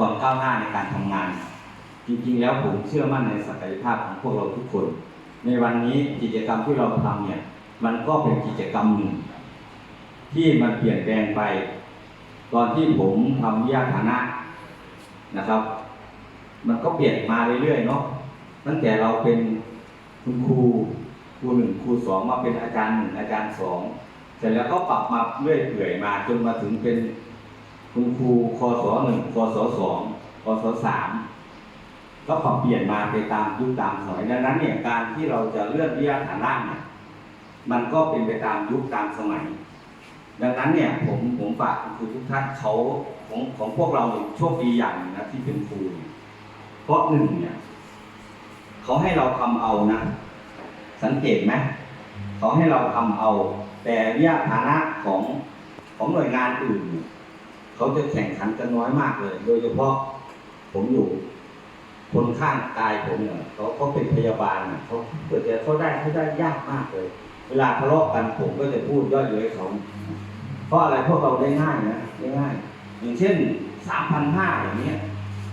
ความก้าวหน้าในการทำงาน จริงๆ แล้วผมเชื่อมั่นในศักยภาพของพวกเราทุกคน ในวันนี้กิจกรรมที่เราทำเนี่ย มันก็เป็นกิจกรรมหนึ่งที่มันเปลี่ยนแปลงไป ตอนที่ผมทำวิทยาฐานะนะครับ มันก็เปลี่ยนมาเรื่อยๆเนาะตั้งแต่เราเป็นคุณครูครูหนึ่งครูสองมาเป็นอาจารย์หนึ่งอาจารย์สองเสร็จแล้วก็ปรับมาเรื่อยเปื่อยมาจนมาถึงเป็น คุณครูคศหนึ่งคศสองคศสามก็ปรับเปลี่ยนมาไปตามยุคตามสมัยดังนั้นเนี่ยการที่เราจะเลื่อนวิทยาฐานะเนี่ยมันก็เป็นไปตามยุคตามสมัย ดังนั้นเนี่ยผมผมฝากคุณครูทุกท่านเขาของของพวกเราเนี่ยโชคดีอย่างนะที่เป็นครูเนี่ยเพราะหนึ่งเนี่ยเขาให้เราทำเอานะ สังเกตไหมเขาให้เราทำเอา แต่วิทยาฐานะของของหน่วยงานอื่นเนี่ย เขาจะแข่งขันกันน้อยมากเลย โดยเฉพาะผมอยู่ คนข้างกายผมเนี่ยเขาเขาเป็นพยาบาลเนี่ยเขาเกิดจะเขาได้เขาได้ยากมากเลย เวลาทะเลาะกันผมก็จะพูดย่อยเย้ยเขาเพราะอะไรพวกเราได้ง่ายนะได้ง่ายอย่างเช่นสามพันห้าอย่างเนี้ย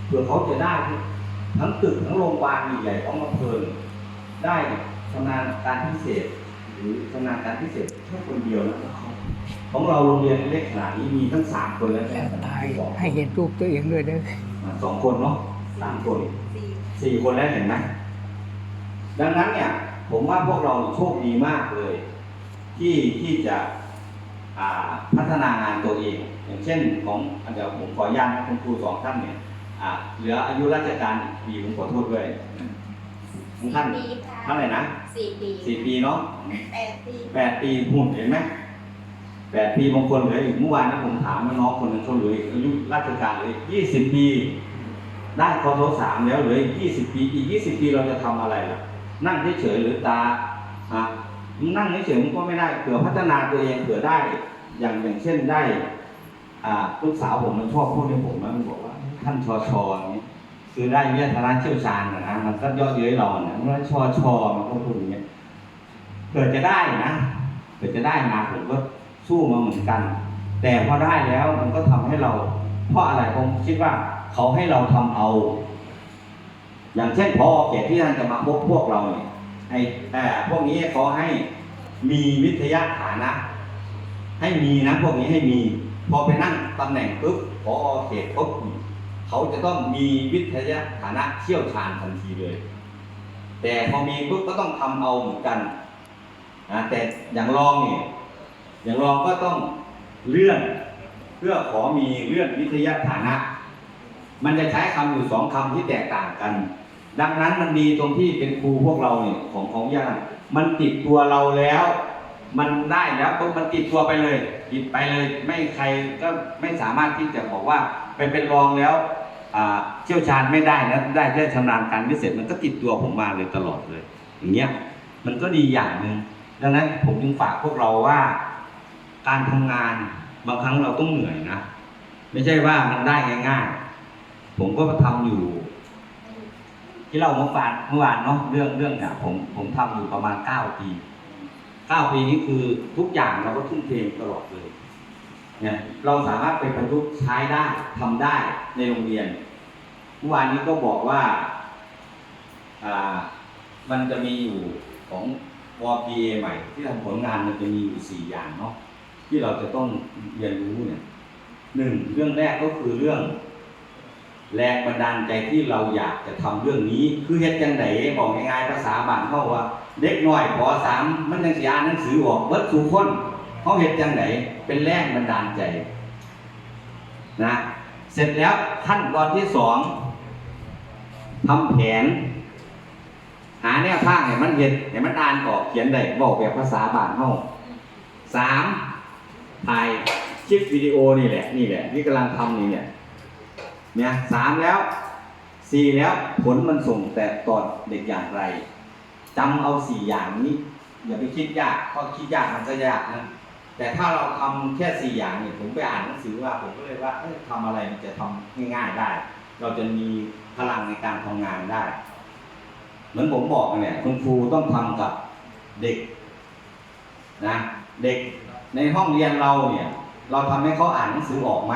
เผื่อเขาจะได้ทั้งตึกทั้งโรงพยาบาลใหญ่ๆของอำเภอได้ชำนาญการพิเศษ หรือชำนาญการพิเศษแค่คนเดียวนะของเราโรงเรียนเล็กขนาดนี้มีทั้งสามคนแล้วแล้นะวให้ให้เห็นรูปตัวเองด้วยเด้ออ่าสองคนเนาะสามคนสี่สี่คนแล้วเห็นไหมดังนั้นเนี่ย ผมว่าพวกเราโชคดีมากเลย ที่ที่จะอ่าพัฒนางานตัวเอง อย่างเช่นของเดี๋ยวผมขออนุญาตนะคุณครูสองท่านเนี่ยอ่าเหลืออายุราชการอีกปีผมขอโทษด้วยของท่านปีค่ะท่านอะไรนะ สี่ปีสี่ปีเนาะแปดปีแปดปีหุ่นเห็นไหมแปดปีบางคนเหลืออีกเมื่อวานนะผมถามน้องคนหนึ่งเขาเหลืออีกอายุราชการเหลยยี่สิบปี ได้คอโทสามแล้วเหลืออีกยี่สิบปี อีกยี่สิบปีเราจะทำอะไรล่ะ นั่งเฉยๆหรือตาอะมึงนั่งเฉยๆมันก็ไม่ได้เผื่อพัฒนาตัวเองเผื่อได้ อย่างอย่างเช่นได้ อ่าลูกสาวผมมันชอบพูดให้ผมนะมันบอกว่าท่านชอชออย่างนี้ คือได้วิทยาฐานะเชี่ยวชาญนะนะมันก็ย่อเย้ยเราเนี่ยมันชอชอมันก็พูดอย่างเงี้ยเกิดจะได้นะเกิดจะได้มาผมก็สู้มาเหมือนกัน แต่พอได้แล้วมันก็ทำให้เรา เพราะอะไรผมคิดว่าเขาให้เราทำเอา อย่างเช่นพอเขตที่ท่านจะมาพบพวกเราเนี่ยไอ้เอ่พวกนี้เขาให้มีวิทยาฐานะ ให้มีนะ พวกนี้ให้มี พอไปนั่งตำแหน่งปุ๊บพอเขตปุ๊บ เขาจะต้องมีวิทยาฐานะเชี่ยวชาญทันทีเลย แต่พอมีปุ๊บก็ต้องทำเอาเหมือนกันนะแต่อย่างรองเนี่ยอย่างรองก็ต้องเลื่อนเพื่อขอมีเลื่อนวิทยาฐานะ มันจะใช้คำอยู่สองคำที่แตกต่างกัน ดังนั้นมันดีตรงที่เป็นครูพวกเราเนี่ยของของญาติมันติดตัวเราแล้ว มันได้แล้วปุ๊บมันติดตัวไปเลย ติดไปเลย ไม่ใครก็ไม่สามารถที่จะบอกว่าไปเป็นรองแล้วเชี่ยวชาญไม่ได้นะได้แค่ชำนาญการพิเศษมันก็ติดตัวผมมาเลยตลอดเลย อย่างเงี้ยมันก็ดีอย่างหนึ่งดังนั้นผมจึงฝากพวกเราว่า การทำงานบางครั้งเราต้องเหนื่อยนะไม่ใช่ว่ามันได้ง่ายๆ ผมก็ทำอยู่ ที่เราเมื่อวานเมื่อวานเนาะเรื่องเรื่องเนี่ยผมผมทำอยู่ประมาณเก้าปี เก้าปีนี้คือทุกอย่างเราก็ทุ่มเทตลอดเลยเนี่ยเราสามารถไปประยุกต์ใช้ได้ทำได้ในโรงเรียนเมื่อวานนี้ก็บอกว่าอ่ามันจะมีอยู่ของวอ p a ใหม่ ที่ทำผลงานมันจะมีอยู่สี่อย่างเนาะที่เราจะต้องเรียนรู้เนี่ยหนึ่งเรื่องแรกก็คือเรื่อง แรงบันดาลใจที่เราอยากจะทำเรื่องนี้ คือเฮ็ดจังไดบอกง่ายๆภาษาบ้านเข้าว่า เด็กน้อยปสามมันยังสิอ่านหนังสือออกเบิดสู่คนเขาเฮ็ดจังไดเป็นแรงบันดาลใจนะเสร็จแล้วขั้นตอนที่สองทำแผน หาแนวทางให้มันเห็นให้มันอ่านออกเขียนได้บอกแบบภาษาบ้านเฮาสามถ่ายคลิปวิดีโอนี่แหละนี่แหละที่กำลังทำนี่แหละเนี่ยสามแล้วสี่แล้วผลมันส่งแต่ตอนเด็กอย่างไร จำเอาสี่อย่างนี้ อย่าไปคิดยากเพราะคิดยากมันก็ยากนะแต่ถ้าเราทำแค่สี่อย่างเนี่ยผมไปอ่านหนังสือว่าผมก็เลยว่าเอ้ยทำอะไรมันจะทำง่ายๆได้ เราจะมีพลังในการทำงานได้ เหมือนผมบอกเนี่ยคุณครูต้องทำกับเด็กนะเด็กในห้องเรียนเราเนี่ย เราทำให้เขาอ่านหนังสือออกไหม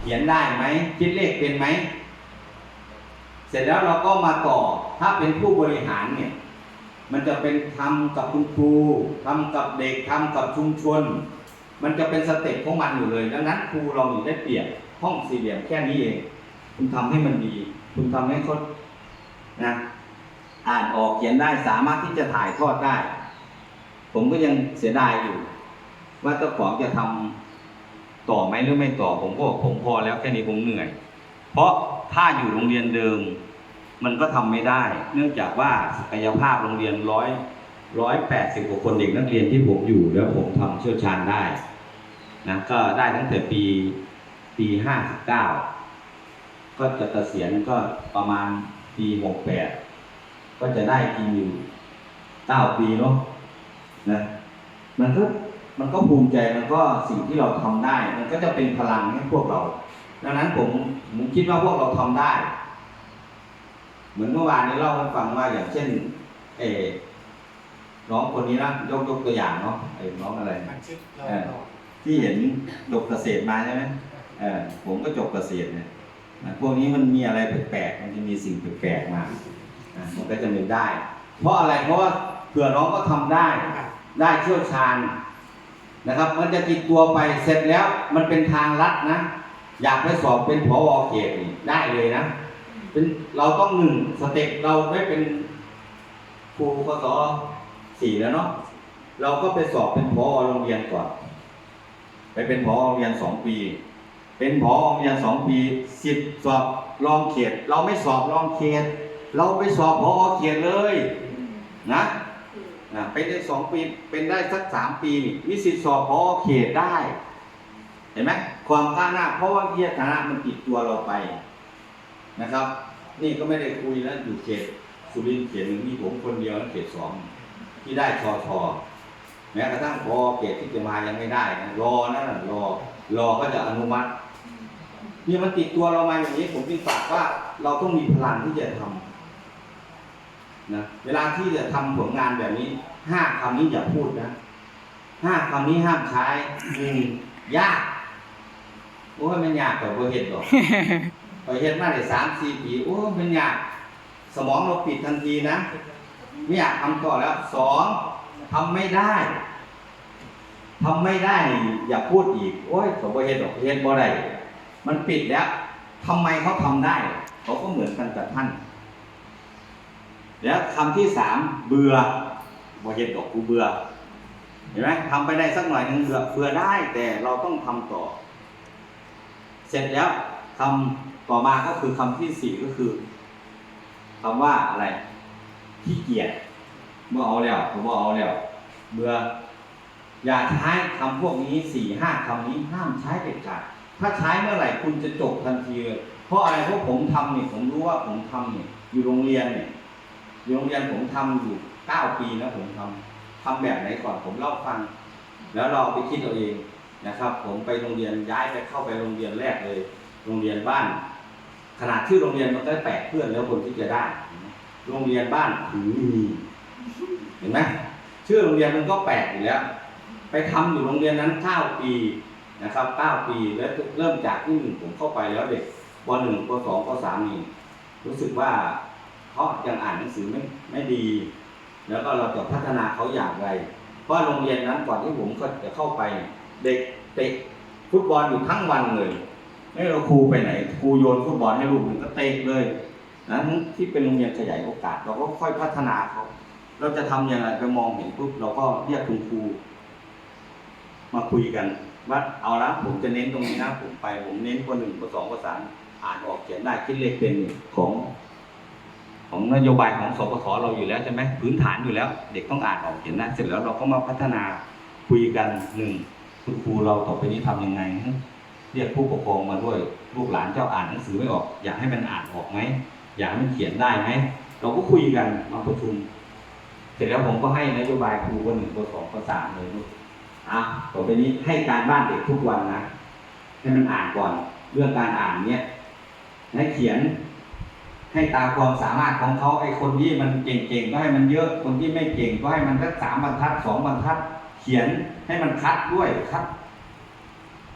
เขียนได้ไหมคิดเลขเป็นไหมเสร็จแล้วเราก็มาต่อถ้าเป็นผู้บริหารเนี่ย มันจะเป็นทำกับคุณครูทำกับเด็กทำกับชุมชน มันจะเป็นสเต็ปของมันอยู่เลย ดังนั้นครูเราอยู่ได้เปรียบห้องสี่เหลี่ยมแค่นี้เอง คุณทำให้มันดี คุณทำให้เขานะอ่านออกเขียนได้สามารถที่จะถ่ายทอดได้ ผมก็ยังเสียดายอยู่ ว่าเจ้าของจะทำต่อไหมหรือไม่ต่อ ผมก็บอกผมพอแล้วแค่นี้ผมเหนื่อย เพราะถ้าอยู่โรงเรียนเดิม มันก็ทำไม่ได้ เนื่องจากว่าศักยภาพโรงเรียนร้อยร้อยแปดสิบกว่าคนเด็กนักเรียนที่ผมอยู่แล้วผมทำเชี่ยวชาญได้นะก็ได้ตั้งแต่ปีปีห้าสิบเก้าก็จะเกษียณก็ประมาณปีหกแปดก็จะได้กินอยู่เก้าปีเนาะนะมันก็มันก็ภูมิใจมันก็สิ่งที่เราทำได้ มันก็จะเป็นพลังให้พวกเรา ดังนั้นผมผมคิดว่าพวกเราทำได้ เหมือนเมื่อวานนี้เล่าให้ฟังว่าอย่างเช่นเออน้องคนนี้นะยกยกตัวอย่างเนาะไอ้น้องอะไรมันชื่อเราเออต่อที่เห็นจบเกษตรมาใช่ไหมเออผมก็จบเกษตรเนี่ยนะพวกนี้มันมีอะไรแปลกๆมันจะมีสิ่งแปลกๆมาอะมันก็จะเป็นได้ เพราะอะไรเพราะว่าเผื่อน้องก็ทำได้ ได้เชี่ยวชาญนะครับ มันจะติดตัวไปเสร็จแล้วมันเป็นทางลัดนะ อยากไปสอบเป็นผอเขตนี่ได้เลยนะ เป็นเราต้องหนึ่งสเต็ปเราได้เป็นครูกศสี่แล้วเนาะเราก็ไปสอบเป็นผอโรงเรียนก่อน ไปเป็นผอโรงเรียนสองปี เป็นผอโรงเรียนสองปีสิบสอบรองเขต เราไม่สอบรองเขต เราไปสอบผอเขตเลยนะนะเป็นได้สองปีเป็นได้สักสามปีมีสิทธิสอบผอเขตได้ เห็นไหมความก้าวหน้าเพราะว่าวิทยาฐานะมันติดตัวเราไป นะครับ นี่ก็ไม่ได้คุยแล้วอยู่เขตสุรินทร์เขตหนึ่งมีผมคนเดียวนะเขตสองที่ได้ชอชอแม้กระทั่งพอเขตที่จะมายังไม่ได้นะรอนั่นนะรอรอก็จะอนุมัติเนี่ยมันติดตัวเรามาอย่างนี้ผมจึงฝากว่าเราต้องมีพลังที่จะทำนะเวลาที่จะทำผลงานแบบนี้ห้าคำนี้อย่าพูดนะห้าคำนี้ห้ามใช้หนึ่งยากโอ้ยมันยากกว่าบ่เห็ดดอก ไปเฮ็ดมาได้สามสี่ปีโอ้มันยากสมองเราปิดทันทีนะ ไม่อยากทำต่อแล้วสองทำไม่ได้ทำไม่ได้อย่าพูดอีกโอ้ยเขาบ่เฮ็ดดอกเฮ็ดบ่ได้มันปิดแล้วทำไมเขาทำได้เขาก็เหมือนกันกับท่าน แล้วคำที่สามเบื่อบ่เฮ็ดดอกกูเบื่อเห็นไหมทำไปได้สักหน่อยนึงเบื่อเบื่อได้แต่เราต้องทำต่อ เสร็จแล้วคำ ต่อมาก็คือคำที่สี่ก็คือคำว่าอะไรขี้เกียจเมื่อเอาแล้วผมว่าเอาแล้วเบื่ออย่าใช้คำพวกนี้สี่ห้าคำนี้ห้ามใช้เด็ดขาดถ้าใช้เมื่อไหร่คุณจะจบทันทีเลยเพราะอะไรเพราะผมทำเนี่ยผมรู้ว่าผมทำเนี่ยอยู่โรงเรียนเนี่ยอยู่โรงเรียนผมทำอยู่เก้าปีนะผมทำทำแบบไหนก่อนผมเล่าฟัง แล้วเราเอาไปคิดเอาเองนะครับ ผมไปโรงเรียนย้ายไปเข้าไปโรงเรียนแรกเลย โรงเรียนบ้าน ขนาดชื่อโรงเรียนมันก็แปลกเพื่อนแล้วคนที่จะได้ โรงเรียนบ้านถือมีเห็นไหมชื่อโรงเรียนมันก็แปลกอยู่แล้ว ไปทำอยู่โรงเรียนนั้นเก้าปีนะครับเก้าปีแล้วเริ่มจากที่หนึ่งผมเข้าไปแล้วเด็กปหนึ่งปสองปสามนี่รู้สึกว่าเขายังอ่านหนังสือไม่ไม่ดี แล้วก็เราจะพัฒนาเขาอย่างไร เพราะโรงเรียนนั้นก่อนที่ผมจะเข้าไป เด็กเตะฟุตบอลอยู่ทั้งวันเลย ไม่เราครูไปไหนครูโยนฟุตบอลให้ลูกหนึ่งก็เตะเลยนะที่เป็นโรงเรียนขยายโอกาส เราก็ค่อยพัฒนาเขาเราจะทำอย่างไรไปมองเห็นปุ๊บเราก็เรียกคุณครู มาคุยกันว่าเอาละผมจะเน้นตรงนี้นะผมไป ผมเน้นคนหนึ่งคนสองคนสามอ่านออกเขียนได้คิดเลขเป็นของ ของนโยบายของสปสเราอยู่แล้วใช่ไหมพื้นฐานอยู่แล้ว เด็กต้องอ่านออกเขียนได้เสร็จแล้วเราก็มาพัฒนาคุยกันหนึ่งคุณครูเราต่อไปนี้ทำยังไง เรียกผู้ปกครองมาด้วยลูกหลานเจ้าอ่านหนังสือไม่ออก อยากให้มันอ่านออกไหมอยากให้มันเขียนได้ไหมเราก็คุยกันมาประชุม เสร็จแล้วผมก็ให้นโยบายครูคนหนึ่งคนสองคนสามเลยลูกอะต่อไปนี้ให้การบ้านเด็กทุกวันนะให้มันอ่านก่อนเรื่องการอ่านเนี้ยให้เขียนให้ตามความสามารถของเขาไอ้คนที่มันเก่งๆก็ให้มันเยอะคนที่ไม่เก่งก็ให้มันสักสามบรรทัดสองบรรทัด เขียนให้มันคัดด้วยคัด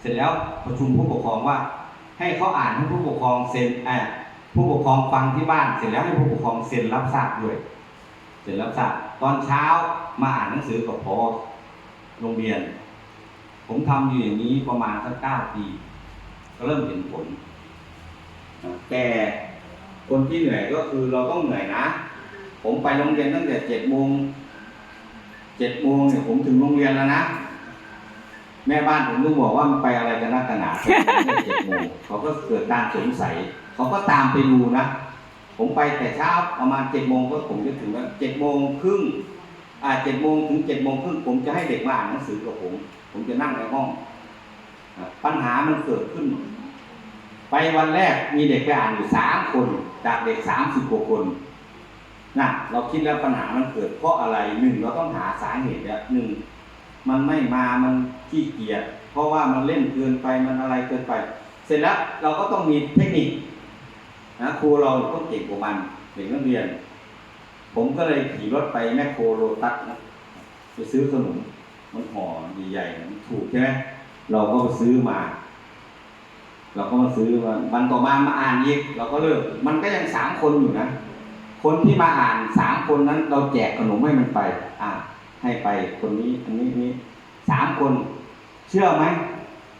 เสร็จแล้วประชุมผู้ปกครองว่า ให้เขาอ่านให้ผู้ปกครองเซ็นอ่าผู้ปกครองฟังที่บ้าน เสร็จแล้วให้ผู้ปกครองเซ็นรับทราบด้วยเซ็นรับทราบตอนเช้ามาอ่านหนังสือกับพอโรงเรียน ผมทำอยู่อย่างนี้ประมาณสักเก้าปี ก็เริ่มเห็นผล แต่คนที่เหนื่อยก็คือเราต้องเหนื่อยนะ ผมไปโรงเรียนตั้งแต่เจ็ดโมงเจ็ดโมงเนี่ยผมถึงโรงเรียนแล้วนะ แม่บ้านผมต้องบอกว่ามันไปอะไรกันนักกันหนาเจ็ดโมงเขาก็เกิดการสงสัย เขาก็ตามไปดูนะ ผมไปแต่เช้าประมาณเจ็ดโมงก็ผมจะถึงแล้วเจ็ดโมงครึ่งอ่าเจ็ดโมงถึงเจ็ดโมงครึ่งผมจะให้เด็กมาอ่านหนังสือกับผม ผมจะนั่งในห้อง ปัญหามันเกิดขึ้น ไปวันแรกมีเด็กไปอ่านอยู่สามคน จากเด็กสามสิบกว่าคนนะเราคิดแล้วปัญหามันเกิดเพราะอะไรหนึ่งเราต้องหาสาเหตุเนี่ยหนึ่ง มันไม่มามันขี้เกียจเพราะว่ามันเล่นเกินไปมันอะไรเกินไป เสร็จแล้วเราก็ต้องมีเทคนิคนะครูเราต้องเก่งกว่ามันเด็กนักเรียน ผมก็เลยขี่รถไปแมคโครโลตัสนะไปซื้อขนมมันห่อใหญ่ๆมันถูกใช่ไหมเราก็ไปซื้อมา เราก็มาซื้อมาวันต่อมามาอ่านอีกเราก็เลิกมันก็ยังสามคนอยู่นะ คนที่มาอ่านสามคนนั้น เราแจกขนมให้มันไป อ่า ให้ไปคนนี้อันนี้นี้สามคน เชื่อไหม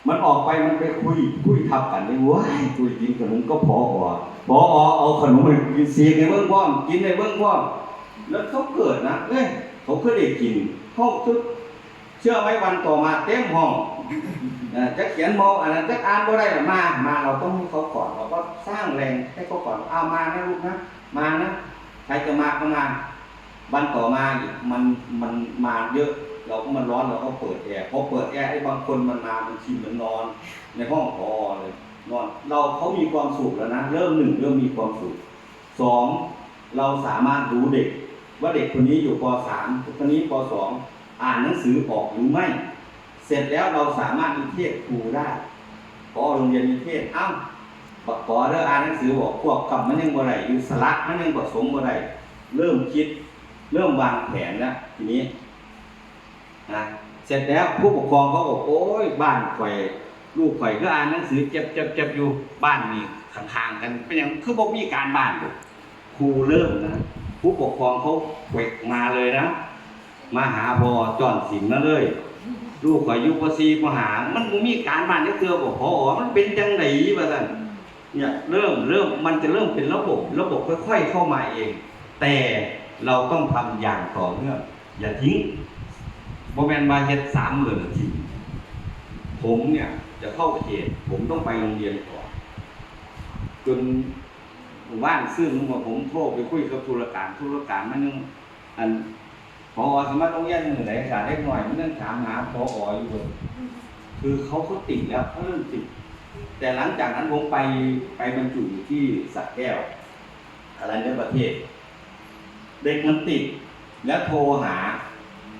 มันออกไปมันไปคุยคุยทับกันเลยว้ายคุยกินขนมก็พออพอเอาขนมไปกินเสียงในเบื้องพร้อมกินในเบื้องพร้อมแล้วเขาเกิดนะเอ้ยเขาเคยได้กินเขาคือเชื่อไหมวันต่อมาเต็มห้องจะเขียนโมอันนั้นจะอ่านก็ได้มามาเราต้องให้เขาก่อนเราก็สร้างแรงให้เขาก่อนเอามานะลูกนะมานะใครจะมาก็มา วันต่อมาอีกมันมันมาเยอะเราก็มันร้อนเราก็เปิดแอร์พอเปิดแอร์ไอ้บางคนมันมามันชิมเหมือนนอน ในห้องพอเลยนอนเราเขามีความสุขแล้วนะเริ่มหนึ่งเริ่มมีความสุขสองเราสามารถรู้เด็ก ว่าเด็กคนนี้อยู่ปสามคนนี้ปสองอ่านหนังสือออกหรือไม่ เสร็จแล้วเราสามารถมีเทศครูได้พอโรงเรียนมีเทศเอ้าปขอเริ่มอ่านหนังสือบอกพวกกับมันยังบ่ได้อยู่สลักมันยังผสมบ่ได้เริ่มคิด เริ่มวางแผนแล้วทีนี้นะเสร็จแล้วผู้ปกครองเขาบอกโอ้ยบ้านข่อยลูกข่อยก็อ่านหนังสือเจ็บเจ็บเจ็บอยู่บ้านนี่ข้างๆกันเป็นอย่างคือบอกมีการบ้านครูเริ่มนะผู้ปกครองเขาเวกมาเลยนะมาหาพอจอนสินมาเลย ลูกข่อยอยุปซีมาหา มันบ่มีการบ้านนี่เือบอกพอมันเป็นจังไดวะท่านเนี่ยเริ่มเริ่มมันจะเริ่มเป็นระบบ ระบบค่อย ๆ เข้ามาเอง แต่ เราต้องทำอย่างต่อเนื่องอย่าทิ้งโมแมนมาเฮ็ดสามหมื่นทีผมเนี่ยจะเข้าเขตผมต้องไปโรงเรียนก่อนจนหมู่บ้านซึ่งว่าผมโทรไปคุยกับธุรการธุรการมันยังอันพอสมัครโรงเรียนหนึ่งไหนกาเล็กหน่อยมันยังถามหาพออยู่เลยคือเขาเขาติดแล้วเขาเริ่มติดแต่หลังจากนั้นผมไปไปบรรจุอยู่ที่สักแก้วอะไรในประเทศ เด็กมันติด แล้วโทรหา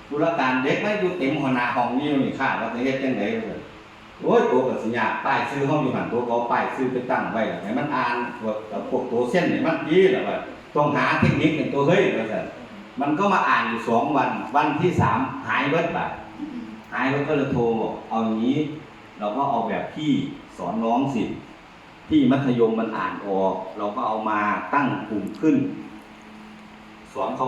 ธุรการเด็กไม่อยู่เต็มหัวหน้าห้องนี่นี่ค่ะว่าจะเฮ็ดจังไดเลยโอ้ยตัวกับสัญญาป้ายซื้อห้องอยู่หันตัวก็ป้ายซื้อไปตั้งไว้แล้วให้มันอ่านพวกกับพวกตัวเส้นนี่มันดีแล้วว่าต้องหาเทคนิคเป็นตัวเฮ้ยว่าซั่นมันก็มาอ่านอยู่สองวัน วันที่สามหายเบิดบาดหายเบิดก็เลยโทรบอกเอาอย่างนี้ เราก็เอาแบบที่สอนน้องสิที่มัธยมมันอ่านออก เราก็เอามาตั้งกลุ่มขึ้น สอนเขา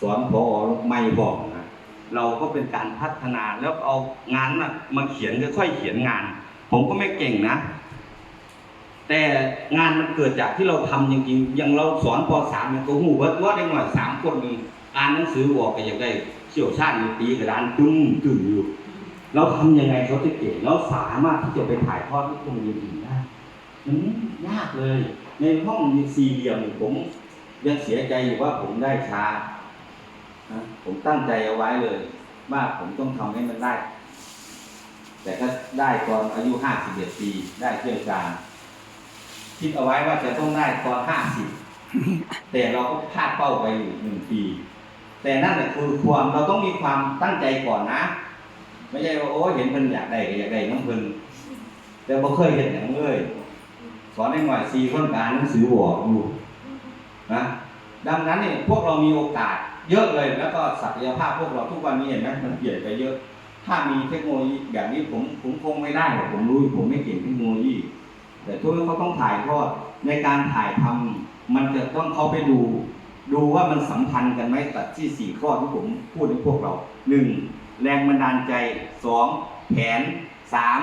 สอนพอไม่บอกนะเราก็เป็นการพัฒนาแล้วเอางานนะมาเขียนค่อยๆเขียนงาน ผมก็ไม่เก่งนะ แต่งานมันเกิดจากที่เราทำจริงๆอย่างเราสอนปสามเนี่ยก็หูว่าว่าได้หน่อยสามคนนึงอ่านหนังสือออกก็อยากได้เชี่ยวชาญตีกระดานตึ้งตึ้งอยู่เราทำยังไงเขาจะเก่งเราสามารถที่จะไปถ่ายทอดที่โรงเรียนอื่นได้มันยากเลย ในห้องสี่เหลี่ยมผม ยังเสียใจอยู่ว่าผมได้ช้านะผมตั้งใจเอาไว้เลย ว่าผมต้องทำให้มันได้ แต่ก็ได้ตอนอายุห้าสิบเอ็ดปีได้เที่ยวชาญคิดเอาไว้ว่าจะต้องได้ตอนห้าสิบแต่เราก็พลาดเป้าไปอยู่หนึ่งปี แต่นั่นแหละคือความเราต้องมีความตั้งใจก่อนนะ ไม่ใช่ว่าโอ้เห็นเพิ่นอยากได้ก็อยากได้น้องเพิ่นแต่บ่เคยเห็นอย่างเลยสอนให้หน่อยสี่คนการหนังสือบอกอยู่ นะดังนั้นเนี่ยพวกเรามีโอกาสเยอะเลยแล้วก็ศักยภาพพวกเราทุกวันนี้เห็นไหมมันเปลี่ยนไปเยอะ ถ้ามีเทคโนโลยีแบบนี้ผมผมคงไม่ได้ผมรู้ผมไม่เก่งเทคโนโลยี แต่ทุกคนเขาต้องถ่ายทอดในการถ่ายทำมันจะต้องเขาไปดู ดูว่ามันสัมพันธ์กันไหมตัดที่สี่ข้อที่ผมพูดให้พวกเราหนึ่งแรงบันดาลใจสองแผนสาม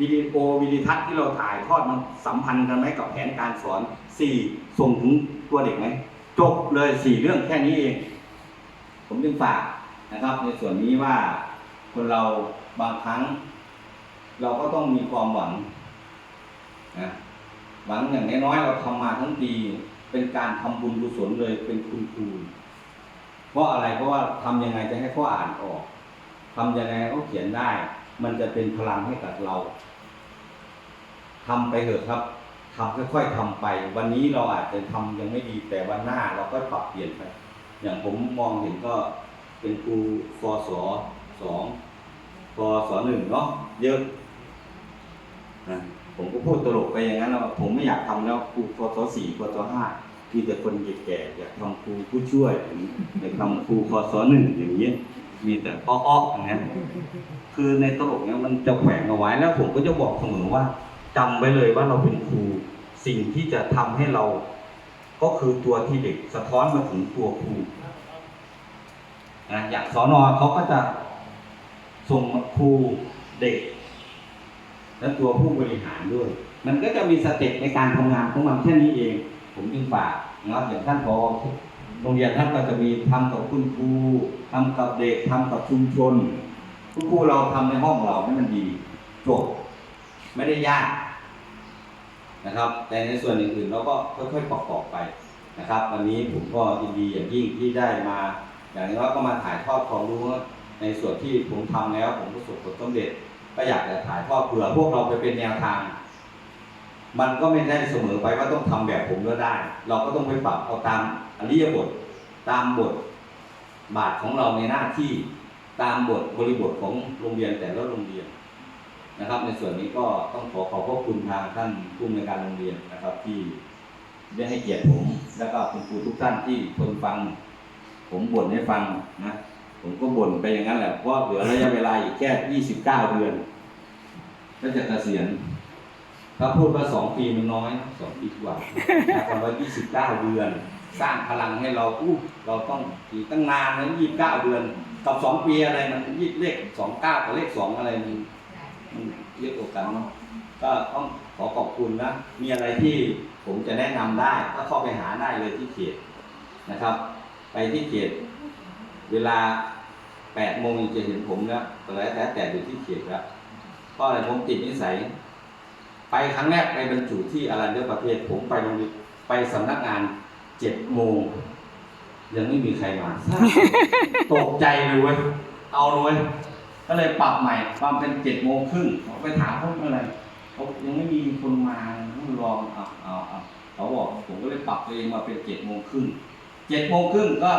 วิดีโอวิดีทัศน์ที่เราถ่ายทอดมันสัมพันธ์กันไหมกับแผนการสอนสี่ส่งถึงตัวเด็กไหมจบเลยสี่เรื่องแค่นี้เอง ผมจึงฝากนะครับ ในส่วนนี้ว่าคนเราบางครั้ง เราก็ต้องมีความหวังนะหวังอย่างน้อยๆเราทำมาทั้งปีเป็นการทำบุญกุศลเลยเป็นคุณครูเพราะอะไรเพราะว่าทำยังไงจะให้เขาอ่านออกทำยังไงเขาเขียนได้ มันจะเป็นพลังให้กับเราทำไปเถอะครับทำค่อยๆทำไป วันนี้เราอาจจะทำยังไม่ดีแต่วันหน้าเราก็ปรับเปลี่ยนไปอย่างผมมองเห็นก็เป็นครูฟสสองฟสหนึ่งเนาะเยอะนะผมก็พูดตลกไปอย่างนั้นแล้วผมไม่อยากทำแล้วครูฟสสี่ฟสห้ามีแต่คนแก่ๆอยากทำครูผู้ช่วยอยากทำครูฟสหนึ่งอย่างเงี้ยมีแต่อ้อๆอย่างเงี้ย คือในตลกเนี่ยมันจะแขวงเอาไว้แล้วผมก็จะบอกเสมอว่าจำไว้เลยว่าเราเป็นครู สิ่งที่จะทำให้เรา ก็คือตัวที่เด็กสะท้อนมาถึงตัวครูนะอย่างสอนอเขาก็จะส่งครูเด็ก และตัวผู้บริหารด้วย มันก็จะมีสเต็ปในการทำงานของมันแค่นี้เอง ผมจึงฝากนะครับอย่างท่านพอโรงเรียนท่านก็จะมีทำกับคุณครูทำกับเด็กทำกับชุมชน คุณครูเราทำในห้องเราให้มันดีจบไม่ได้ยากนะครับ แต่ในส่วนอื่นๆเราก็ค่อยๆประกอบไปนะครับ วันนี้ผมก็ยินดีอย่างยิ่งที่ได้มา อย่างนี้ว่าก็มาถ่ายทอดความรู้ในส่วนที่ผมทำแล้ว ผมประสบผลสำเร็จก็อยากจะถ่ายทอดเผื่อพวกเราไปเป็นแนวทาง มันก็ไม่ได้เสมอไปว่าต้องทำแบบผมก็ได้ เราก็ต้องไปปรับเอาตามอริยบท ตามบทบาทของเราในหน้าที่ ตามบทบริบทของโรงเรียนแต่ละโรงเรียนนะครับ ในส่วนนี้ก็ต้องขอขอบพระคุณทางท่านผู้อำนวยการโรงเรียนนะครับ ที่ได้ให้เกียรติผม แล้วก็คุณครูทุกท่านที่ทนฟัง ผมบ่นให้ฟังนะผมก็บ่นไปอย่างนั้นแหละเพราะเหลือระยะเวลาอีกแค่ 29 เดือนก็จะเกษียณถ้าพูดว่าสองปีมันน้อยสองปีกว่าถ้าคำว่า29เดือน สร้างพลังให้เราอู้เราต้องอีกตั้งนานนะ29เดือน กับสองปีอะไรมันยี่เลขสองเก้ากับเลขสองอะไรมันมันเยอะกว่ากันเนาะก็ต้องขอขอบคุณนะ มีอะไรที่ผมจะแนะนำได้ก็เข้าไปหาได้เลยที่เขตนะครับ ไปที่เขต เวลาแปดโมงจะเห็นผมแล้วแต่แล้วแต่แต่อยู่ที่เขตแล้วเพราะอะไรผมติดนิสัย ไปครั้งแรกไปบรรจุที่อารัญญประเทศผมไปโรงเรียนไปสำนักงานเจ็ดโมง ยังไม่มีใครมา ตกใจเลยเว้ย เอาเลย ก็เลยปรับใหม่ความเป็นเจ็ดโมงครึ่งไปถามเขาเมื่อไหร่เขายังไม่มีคนมาต้องรอเอาเอาเอาเขาบอกผมก็เลยปรับตัวเองมาเป็นเจ็ดโมงครึ่งเจ็ดโมงครึ่งก็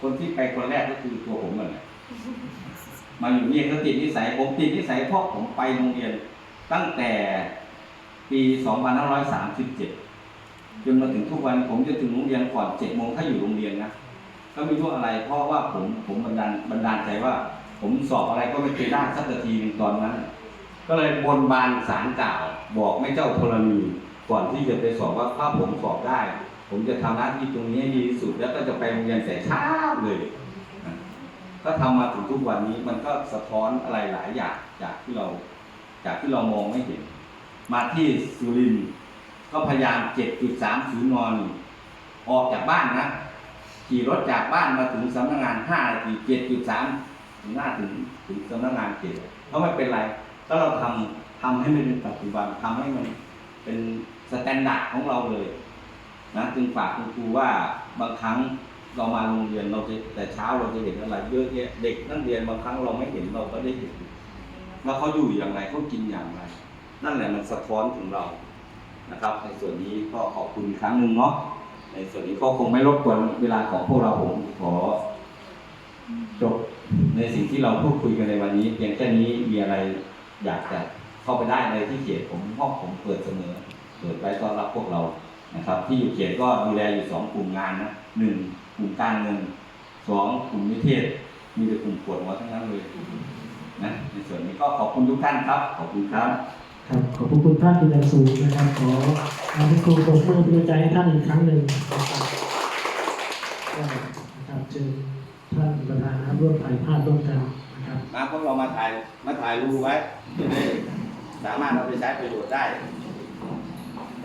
คนที่ไปคนแรกก็คือตัวผมนั่นแหละมาอยู่นี่ก็ติดนิสัยผมติดนิสัยเพราะผมไปโรงเรียน ตั้งแต่ปี 2537 จนมาถึงทุกวันผมจะถึงโรงเรียนก่อนเจ็ดโมงถ้าอยู่โรงเรียนนะก็ไม่รู้อะไร เพราะว่าผมผมบันดาลบันดาลใจว่า ผมสอบอะไรก็ไม่เคยได้สักทีหนึ่งตอนนั้น ก็เลยบนบานสารกล่าว บอกไม่เจ้าธรณีก่อนที่จะไปสอบว่าถ้าผมสอบได้ ผมจะทำหน้าที่ตรงนี้ให้ดีที่สุด แล้วก็จะไปโรงเรียนแต่เช้าเลยก็ทำมาถึงทุกวันนี้มันก็สะท้อนอะไรหลายอย่างจากที่เรา จากที่เรามองไม่เห็น มาที่สุรินทร์ ก็พยายาม 7.30นอนออกจากบ้านนะ ขี่รถจากบ้านมาถึงสำนักงาน5นาที7.3ถึงหน้าถึงถึงสำนักงานเขตเพราะไม่เป็นไรถ้าเราทำทำให้มันเป็นปัจจุบันทำให้มันเป็นสแตนดาร์ดของเราเลยนะจึงฝากคุณครูว่าบางครั้งเรามาโรงเรียนเราจะแต่เช้าเราจะเห็นอะไรเยอะแยะเด็กนักเรียนบางครั้งเราไม่เห็นเราก็ได้เห็นว่าเขาอยู่อย่างไรเขากินอย่างไร นั่นแหละมันสะท้อนถึงเรา นะครับ ในส่วนนี้ก็ขอบคุณครั้งหนึ่งเนาะในส่วนนี้ก็คงไม่รบกวนเวลาของพวกเราผมขอจบในสิ่งที่เราพูดคุยกันในวันนี้ เพียงแค่นี้มีอะไรอยากจะเข้าไปได้ในที่เขียนผมห้องผมเปิดเสมอเปิดไว้ต้อนรับพวกเรานะครับ ที่อยู่เขียนก็ดูแลอยู่สองกลุ่มงานนะหนึ่งกลุ่มการเงินสองกลุ่มนิเทศ มีแต่กลุ่มปวดหัวทั้งนั้นเลยนะในส่วนนี้ก็ขอบคุณทุกท่านครับ ขอบคุณครับ ครับขอบพระคุณท่านเป็นอย่างสูงนะครับ ขออาที่ครูตบมือเป็นกำลังใจให้ท่านอีกครั้งหนึ่งนะครับเชิญท่านประธานนะครับร่วมถ่ายภาพร่วมกันนะครับมาพวกเรามาถ่ายมาถ่ายรูปไว้จะได้สามารถเอาไปใช้ประโยชน์ได้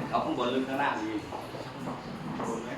เอาข้างบนหรือข้างล่างดีบนไหม